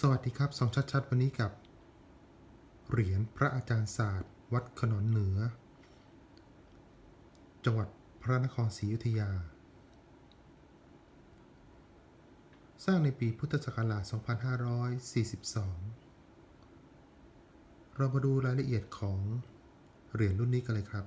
สวัสดีครับสองชัดๆ วันนี้กับ เหรียญพระอาจารย์ศาสตร์ วัดขนอนเหนือ จังหวัดพระนครศรีอยุธยา สร้างในปีพุทธศักราช 2542 เรามาดูรายละเอียดของเหรียญรุ่นนี้กันเลยครับ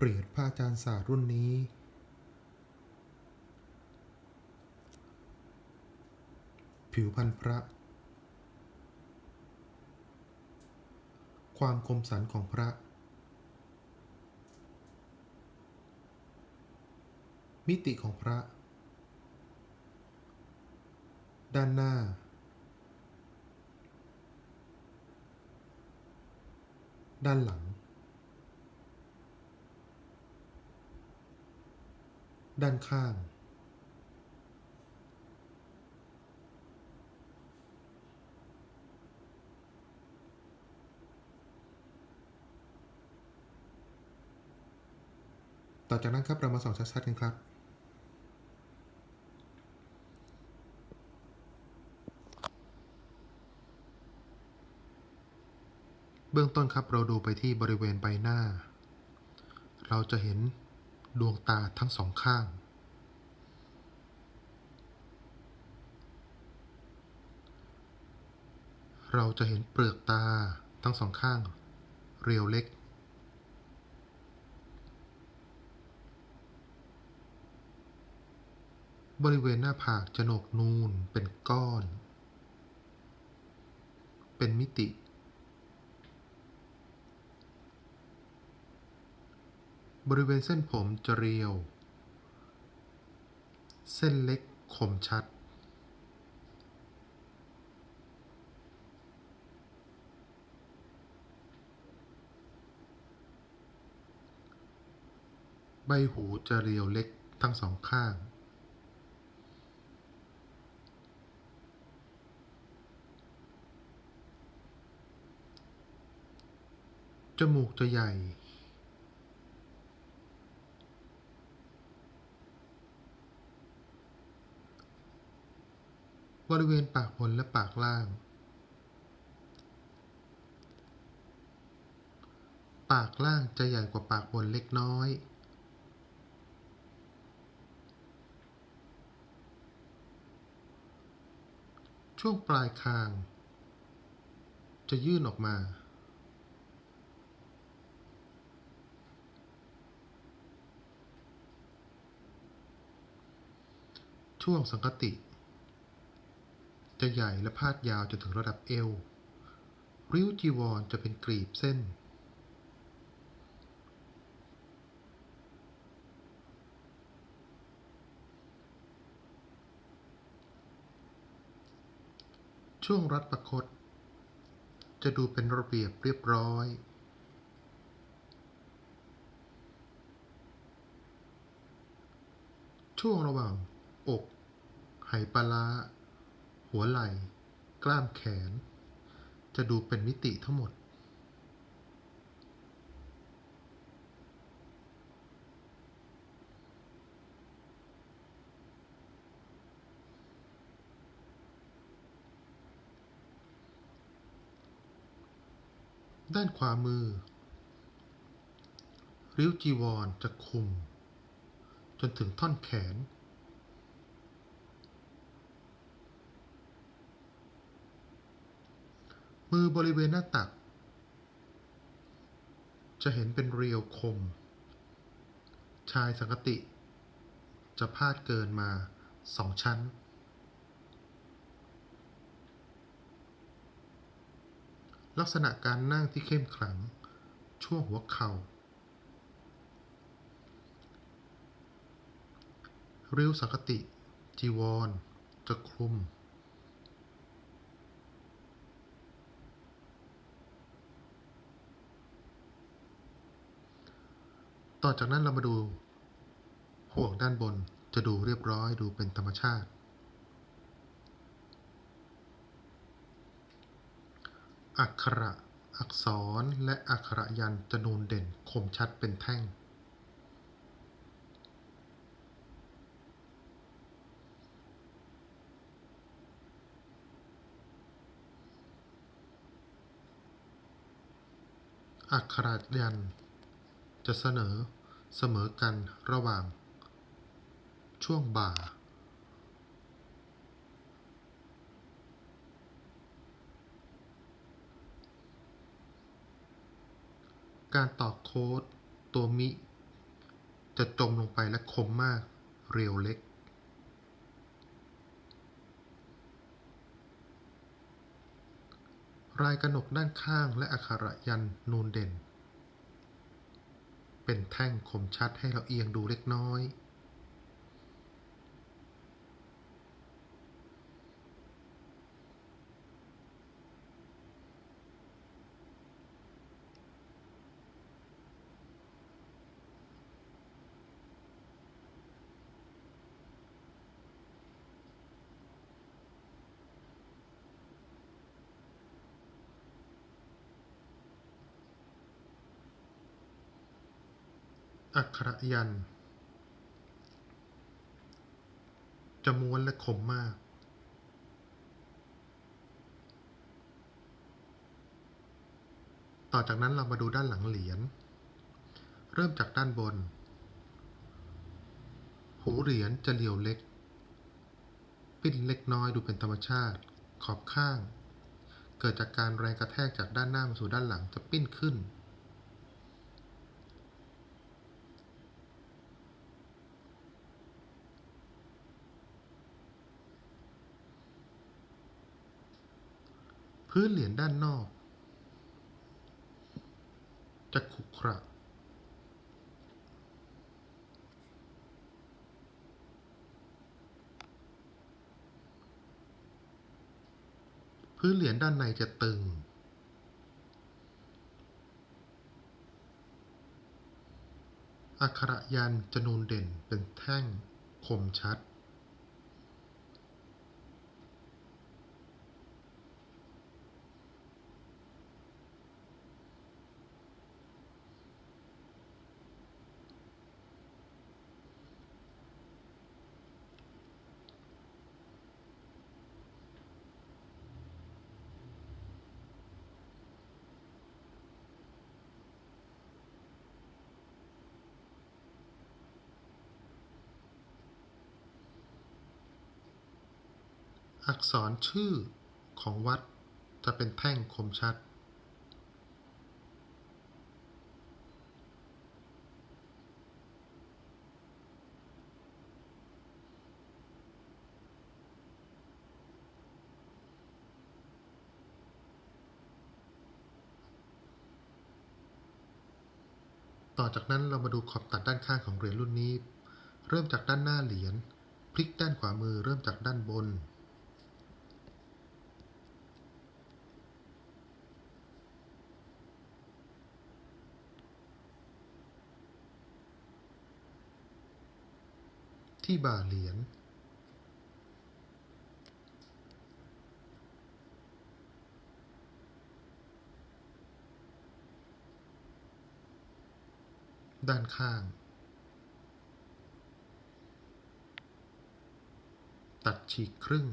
เหรียญพระอาจารย์ศาสตร์รุ่นนี้ ผิวพันธุ์พระ ความคมสันของพระ มิติของพระ ด้านหน้าด้านหลัง ด้านข้าง ต่อจากนั้นครับเรามาส่องชัดๆกันครับเบื้องต้นครับเราดูไปที่บริเวณใบหน้า เราจะเห็น ดวงตาทั้งสองข้าง เราจะเห็นเปลือกตาทั้งสองข้าง เรียวเล็ก บริเวณหน้าผากจะโหนกนูนเป็นก้อน เป็นมิติ บริเวณเส้นผมจะเรียว เส้นเล็กคมชัด ใบหูจะเรียวเล็กทั้งสองข้าง จมูกจะใหญ่ บริเวณปากบนและปากล่าง ปากล่างจะใหญ่กว่าปากบนเล็กน้อย ช่วงปลายคาง จะยื่นออกมาช่วงสังกติ จะใหญ่และพาดยาวจนถึงระดับเอว ริ้วจีวรจะเป็นกรีบเส้น ช่วงรัดประคต จะดูเป็นระเบียบเรียบร้อยช่วงระหว่าง อก ไหปลาร้า หัวไหล่ กล้ามแขน จะดูเป็นมิติทั้งหมด ด้านขวามือ ริ้วจีวรจะคุม จนถึงท่อนแขน มือบริเวณหน้าตัก จะเห็นเป็นเรียวคม ชายสังกติ จะพาดเกินมาสองชั้น ลักษณะการนั่งที่เข้มขลัง ช่วงหัวเข่าริ้วสังกติ จีวร จะคลุม ต่อจากนั้นเรามาดู ห่วงด้านบนจะดูเรียบร้อยดูเป็นธรรมชาติ อักขระอักษรและอักขระยันจะนูนเด่นคมชัดเป็นแท่ง อักขระยันต์ จะเสนอเสมอกันระหว่าง ช่วงบ่า การต่อโค้ดตัวมิ จะจมลงไปและคมมาก เรียวเล็กรายกระหนกด้านข้างและอักขระยันนูนเด่น เป็นแท่งคมชัดให้เราเอียงดูเล็กน้อย อักขระยันจะม้วนและคมมาก ต่อจากนั้นเรามาดูด้านหลังเหรียญ เริ่มจากด้านบน หูเหรียญจะเหลียวเล็ก ปิ้นเล็กน้อยดูเป็นธรรมชาติ ขอบข้าง เกิดจากการแรงกระแทกจากด้านหน้ามาสู่ด้านหลังจะปิ้นขึ้น พื้นเหรียญด้านนอก จะขรุขระพื้นเหรียญด้านในจะตึง อักขระยันจะนูนเด่นเป็นแท่งคมชัด อักษรชื่อของวัดจะเป็นแท่งคมชัด ต่อจากนั้นเรามาดูขอบตัดด้านข้างของเหรียญรุ่นนี้ เริ่มจากด้านหน้าเหรียญพลิกด้านขวามือเริ่มจากด้านบน ที่บ่าเหรียญด้านข้าง ตัดฉีกครึ่ง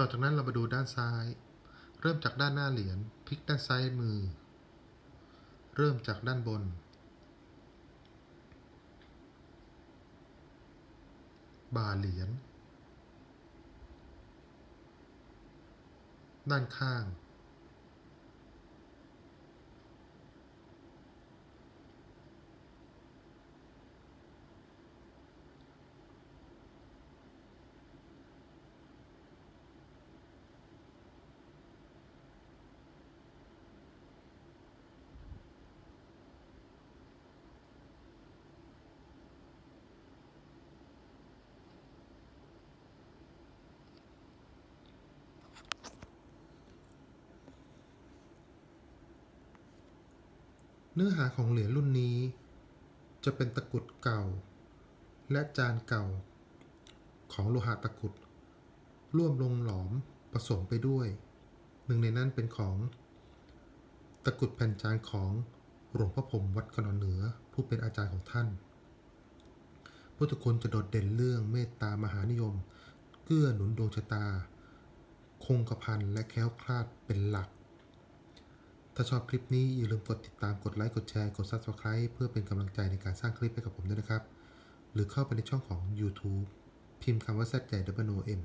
ต่อจากนั้นเรามาดูด้านซ้าย เริ่มจากด้านหน้าเหรียญพลิกด้านซ้ายมือ เริ่มจากด้านบน บ่าเหรียญด้านข้าง เนื้อหาของเหรียญรุ่นนี้ จะเป็นตะกุดเก่า และจานเก่า ของโลหะตะกุด ร่วมลงหลอมผสมไปด้วย หนึ่งในนั้นเป็นของ ตะกุดแผ่นจานของหลวงพ่อพรหมวัดกนอนเหนือผู้เป็นอาจารย์ของท่านพุทธคุณจะโดดเด่นเรื่องเมตตามหานิยม เกื้อหนุนดวงชะตา คงกระพันและแค้วคลาดเป็นหลัก ถ้าชอบคลิปนี้อย่าลืมกดติดตามกดไลค์กดแชร์กด Subscribe เพื่อเป็นกำลังใจในการสร้างคลิปให้กับผมด้วยนะครับ หรือเข้าไปในช่องของ YouTube พิมพ์คำว่า z ใหญ่ w o m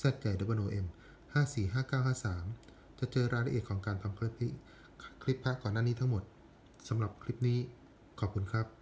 z ใหญ่ w o m 545953 จะเจอรายละเอียดของการทำคลิปคลิปพักก่อนหน้านี้ทั้งหมดสำหรับคลิปนี้ขอบคุณครับ